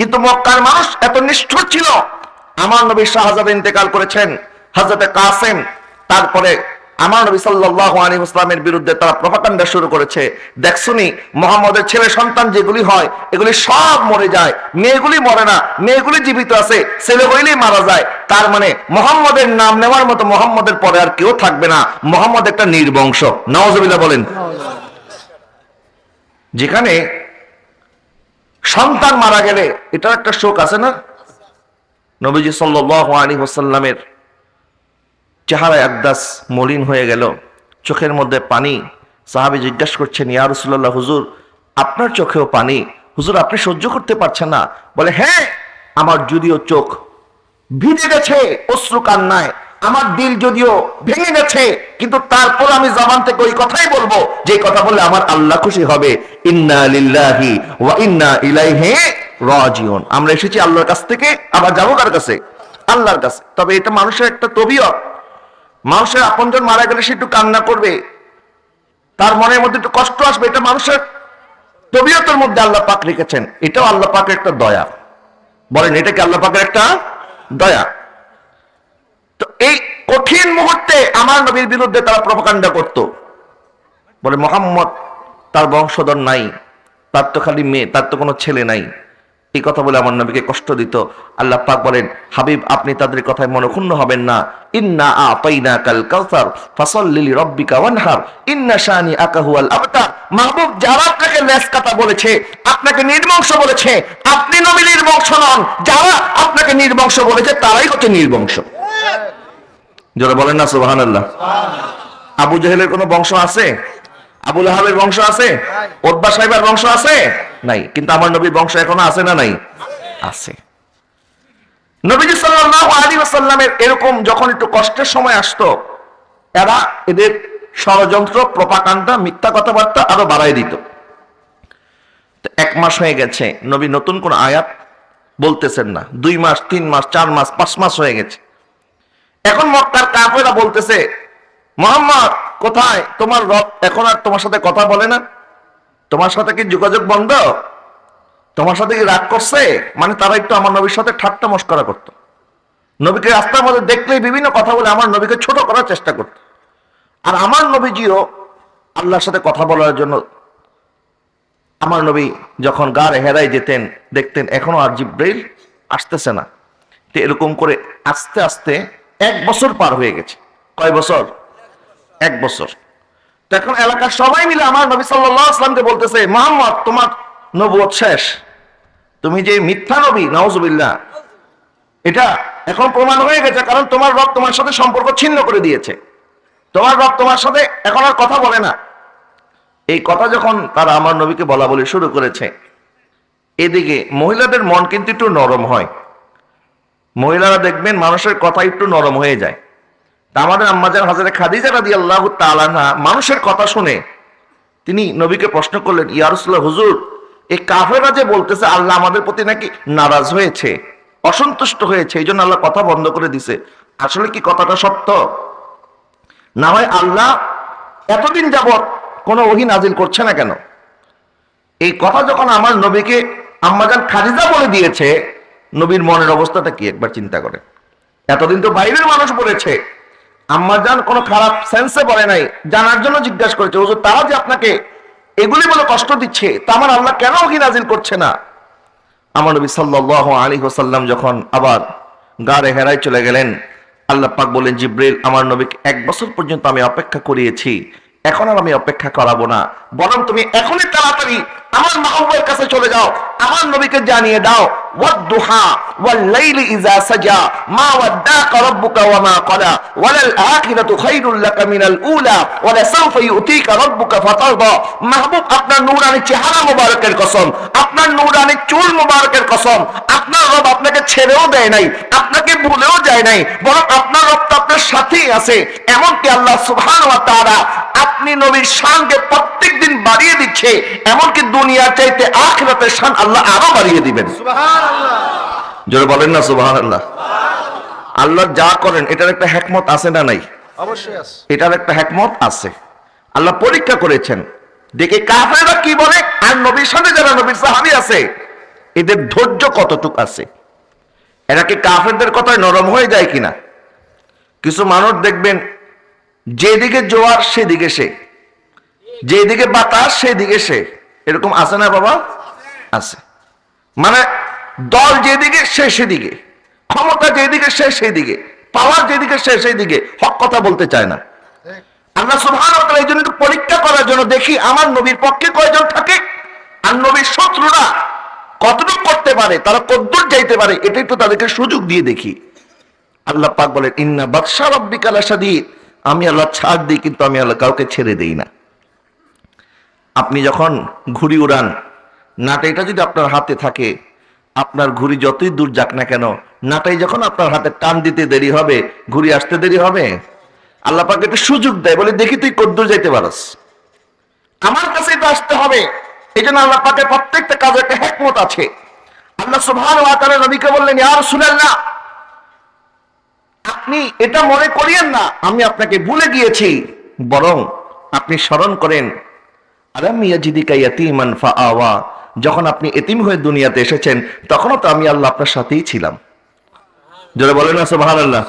কিন্তু মক্কার মানুষ এত নিষ্ঠুর ছিল। আমার নবী শাহজাদ ইন্তেকাল করেছেন হজরতে কাসেম। তারপরে আমার নবী সাল্লাল্লাহু আলাইহি ওয়াসাল্লামের বিরুদ্ধে তারা প্রপাগান্ডা শুরু করেছে। দেখছুনি মোহাম্মদের ছেলে সন্তান যেগুলি হয়, এগুলি সব মরে যায়। মেয়েগুলি মরে না, মেয়েগুলি জীবিত আছে, ছেলেগুলি মারা যায়। তার মানে মোহাম্মদের নাম নেওয়ার মতো মোহাম্মদের পরে আর কেউ থাকবে না। মোহাম্মদ একটা নির্বংশ। নওয়াজবিল্লাহ বলেন। যেখানে সন্তান মারা গেলে এটার একটা শোক আছে না? নবীজি সাল্লাল্লাহু আলাইহি ওয়াসাল্লামের চেহারা একদাস মলিন হয়ে গেল। চোখের মধ্যে পানি। সাহাবি জিজ্ঞাসা করছেন, ইয়া রাসূলুল্লাহ, হুজুর, আপনার চোখেও পানি? হুজুর, আপনি সহ্য করতে পারছেন না? বলে হ্যাঁ আমার যদিও চোখ ভিজে গেছে, অশ্রু কান্নায় আমার দিল যদিও ভেঙে গেছে, কিন্তু তারপর আমি জবান থেকে ওই কথাই বলব যে কথা বললে আমার আল্লাহ খুশি হবে। ইন্না লিল্লাহি ওয়া ইন্না ইলাইহি রাজিউন। আমরা এসেছি আল্লাহর কাছ থেকে, আবার যাব কার কাছে? আল্লাহর কাছে। তবে এটা মানুষের একটা তবিয়ত। মানুষের আপনজন মারা গেলে সে একটু কান্না করবে। তার মনের মধ্যে একটু কষ্ট আসবে। এটা মানুষের তবিয়তের মধ্যে আল্লাহ পাক রেখেছেন। এটাও আল্লাহ পাকের একটা দয়া। বলেন, এটা কি আল্লাহ পাকের একটা দয়া? তো এই কঠিন মুহূর্তে আমার নবীর বিরুদ্ধে তারা প্রপাকাণ্ডা করত। বলে, মোহাম্মদ, তার বংশধর নাই, তার তো খালি মেয়ে, তার তো কোনো ছেলে নাই। এই কথা বলে আমার নবীকে কষ্ট দিত। আল্লাহ পাক বলেন, হাবিব, আপনি তাদের কথায় মনক্ষুণ্ণ হবেন না। ইন্না আতাইনা কাল কাউসার, ফাসাল্লি রব্বিকা ওয়ানহার। ইন্না শানি আকাহু আল আবতার। মাহবুব যারা আপনাকে লেস কাটা বলেছে, আপনাকে নির্বংশ বলেছে, আপনি নবী নির্বংশ নন। যারা আপনাকে নির্বংশ বলেছে, তারাই হচ্ছে নির্বংশ। যারা বলেন না, সুবহানাল্লাহ। আবু জাহেলের কোনো বংশ আছে? আবুল আহাবের বংশ আছে? ওদবা সাহেবের বংশ আছে? নাই। কিন্তু আমার নবীর বংশ এখনও আছে না নাই? আছে। নবীজি সাল্লাল্লাহু আলাইহি ওয়াসাল্লামের এরকম যখন একটু কষ্টের সময় আসতো, এরা এদের ষড়যন্ত্র, প্রপাকাণ্ডা, মিথ্যা কথাবার্তা আরও বাড়াই দিত। এক মাস হয়ে গেছে, নবী নতুন কোন আয়াত বলতেছেন না। দুই মাস, তিন মাস, চার মাস, পাঁচ মাস হয়ে গেছে। এখন মক্কার কাফেরা বলতেছে, মোহাম্মদ, কোথায়? তোমার রব এখন আর তোমার সাথে কথা বলে না। তোমার সাথে কি যোগাযোগ বন্ধ? তোমার সাথে কি রাগ করছে? মানে তারা একটু আমার নবীর সাথে ঠাট্টা মস্করা করত। নবীকে রাস্তার মধ্যে দেখলেই বিভিন্ন কথা বলে আমার নবীকে ছোট করার চেষ্টা করত। আর আমার নবীজিও আল্লাহর সাথে কথা বলার জন্য আমার নবী যখন গাড়ে হেরাই যেতেন, দেখতেন এখনও আর জিব্রাইল আসতেছে না। তো এরকম করে আস্তে আস্তে এক বছর পার হয়ে গেছে। কয় বছর? এক বছর। তো এখন এলাকার সবাই মিলে আমার নবী আসলামকে বলতেছে, মোহাম্মদ, তোমার নবুয়ত শেষ। তুমি যে মিথ্যা নবী, নাউজুবিল্লাহ, এটা এখন প্রমাণ হয়ে গেছে কারণ তোমার রব তোমার সাথে সম্পর্ক ছিন্ন করে দিয়েছে। তোমার রব তোমার সাথে এখন আর কথা বলে না। এই কথা যখন তারা আমার নবীকে বলা বলি শুরু করেছে, এদিকে মহিলাদের মন কিন্তু একটু নরম হয়। মহিলারা দেখবেন মানুষের কথা একটু নরম হয়ে যায়। তা আমাদের আম্মাজান হাজারে খাদিজা রাদি আল্লাহ তালানা মানুষের কথা শুনে তিনি নবীকে প্রশ্ন করলেন ইয়ারুসুল্লাহ হুজুর, এই কাফেরা যে বলতেছে, আল্লাহ আমাদের প্রতি নাকি নারাজ হয়েছে, অসন্তুষ্ট হয়েছে, এই জন্য আল্লাহ কথা বন্ধ করে দিছে। আসলে কি কথাটা সত্য? না হয় আল্লাহ এতদিন যাবৎ কোনো ওহি নাজিল করছে না কেন? এই কথা যখন আমার নবীকে আম্মাজান খাদিজা বলে দিয়েছে নবীর মনের অবস্থাটা কি? একবার চিন্তা করে এতদিন তো বাইরের মানুষ বলেছে আম্মাজান কোনো খারাপ সেন্সে বলে নাই, জানার জন্য জিজ্ঞাসা করেছে, হুজুর, তারা যে আপনাকে এগুলি বলে কষ্ট দিচ্ছে, তা আমার আল্লাহ কেন ওহি নাজিল করছে না? আমার নবী সাল্লাল্লাহু আলাইহি ওয়াসাল্লাম যখন আবার গাড়ে হেরায় চলে গেলেন, আল্লাহ পাক বলেন জিব্রিল, আমার নবীকে এক বছর পর্যন্ত আমি অপেক্ষা করিয়েছি, এখন আর আমি অপেক্ষা করাবো না। বরং তুমি এখনই তাড়াতাড়ি আমার মাহবুবের কাছে চলে যাও, আমার নবীকে জানিয়ে দাও মা ওয়াদ্দাকা রাব্বুকা ওয়া মা ক্বালা ওয়ালাল আখিরাতু খায়রুল লাকা মিনাল উলা ওয়ালা সাওফা ইউতিকা রাব্বুকা ফাতারদা। মাহবুব, আপনার নূরানি চেহারা মোবারকের মোবারকের কসম, আপনার আপনাকে ছেড়েও দেয় নাই, আপনাকে ভুলেও যায় নাই, বরং আপনার আপনার সাথেই আছে, এমনকি আল্লাহ সুবহান ওয়া তাআলা আপনি নবীর শানকে প্রত্যেক দিন বাড়িয়ে দিচ্ছে এমনকি দুনিয়া চাইতে আখিরাতের শান আল্লাহ আরও বাড়িয়ে দিবেন। জোরে বলেন না সুবহানাল্লাহ। আল্লাহ আল্লাহ যা করেন এটার একটা হেকমত আছে না নাই? অবশ্যই আছে। এটার একটা হেকমত আছে। আল্লাহ পরীক্ষা করেছেন। দেখে কাফেররা কি বলে? আর নবীর সাথে যারা নবীর সাহাবি আছে এদের ধৈর্য কতটুক আছে? এরা কি কাফেরদের কথায় নরম হয়ে যায় কিনা? কিছু মানুষ দেখবেন যেদিকে জোয়ার, সেদিকে সে। যেদিকে বাতাস, সেদিকে সে। এরকম আছে না বাবা? আছে। মানে দল যেদিকে, সে সেদিকে। ক্ষমতা যেদিকে, সে সেদিকে। পাওয়ার যেদিকে, সে সেদিকে। হক কথা বলতে চায় না। আল্লাহ সুবহান এই জন্য পরীক্ষা করার জন্য দেখি আমার নবীর পক্ষে কয়জন থাকে আর নবীর শত্রুরা কতটুকু করতে পারে, তারা কদ্দূর যাইতে পারে এটা একটু তাদেরকে সুযোগ দিয়ে দেখি। আল্লাহ পাক বলেন, ইন্না বাদশা রব্বিকাল আসাদিদ আমি আল্লাহ ছাড় দিই, কিন্তু আমি আল্লাহ কাউকে ছেড়ে দেই না। আপনি যখন ঘুড়ি উড়ান নাটাইটা যদি আপনার হাতে থাকে, আপনার ঘুড়ি যতই দূর যাক না কেন, নাটাই যখন আপনার হাতে টান দিতে দেরি হবে, ঘুড়ি আসতে দেরি হবে, আল্লাহ পাকে একটা সুযোগ দেয়, বলে দেখি তুই কদ্দূর যাইতে পারস। আমার কাছে তো আসতে হবে। এই জন্য আল্লাহ পাকে প্রত্যেকটা কাজে একটা হেকমত আছে। আল্লাহ সুবহান ওয়া তাআলা নবীকে বললেন, ইয়া রাসূলুল্লাহ আপনি এটা মনে করিয়েন না। আমি আপনাকে ভুলে গিয়েছি। বরং আপনি স্মরণ করেন আওয়া যখন আপনি এতিম হয়ে দুনিয়াতে এসেছেন, তখনও তো আমি আল্লাহ আপনার সাথেই ছিলাম। যারা বলেন না, সুবহানাল্লাহ।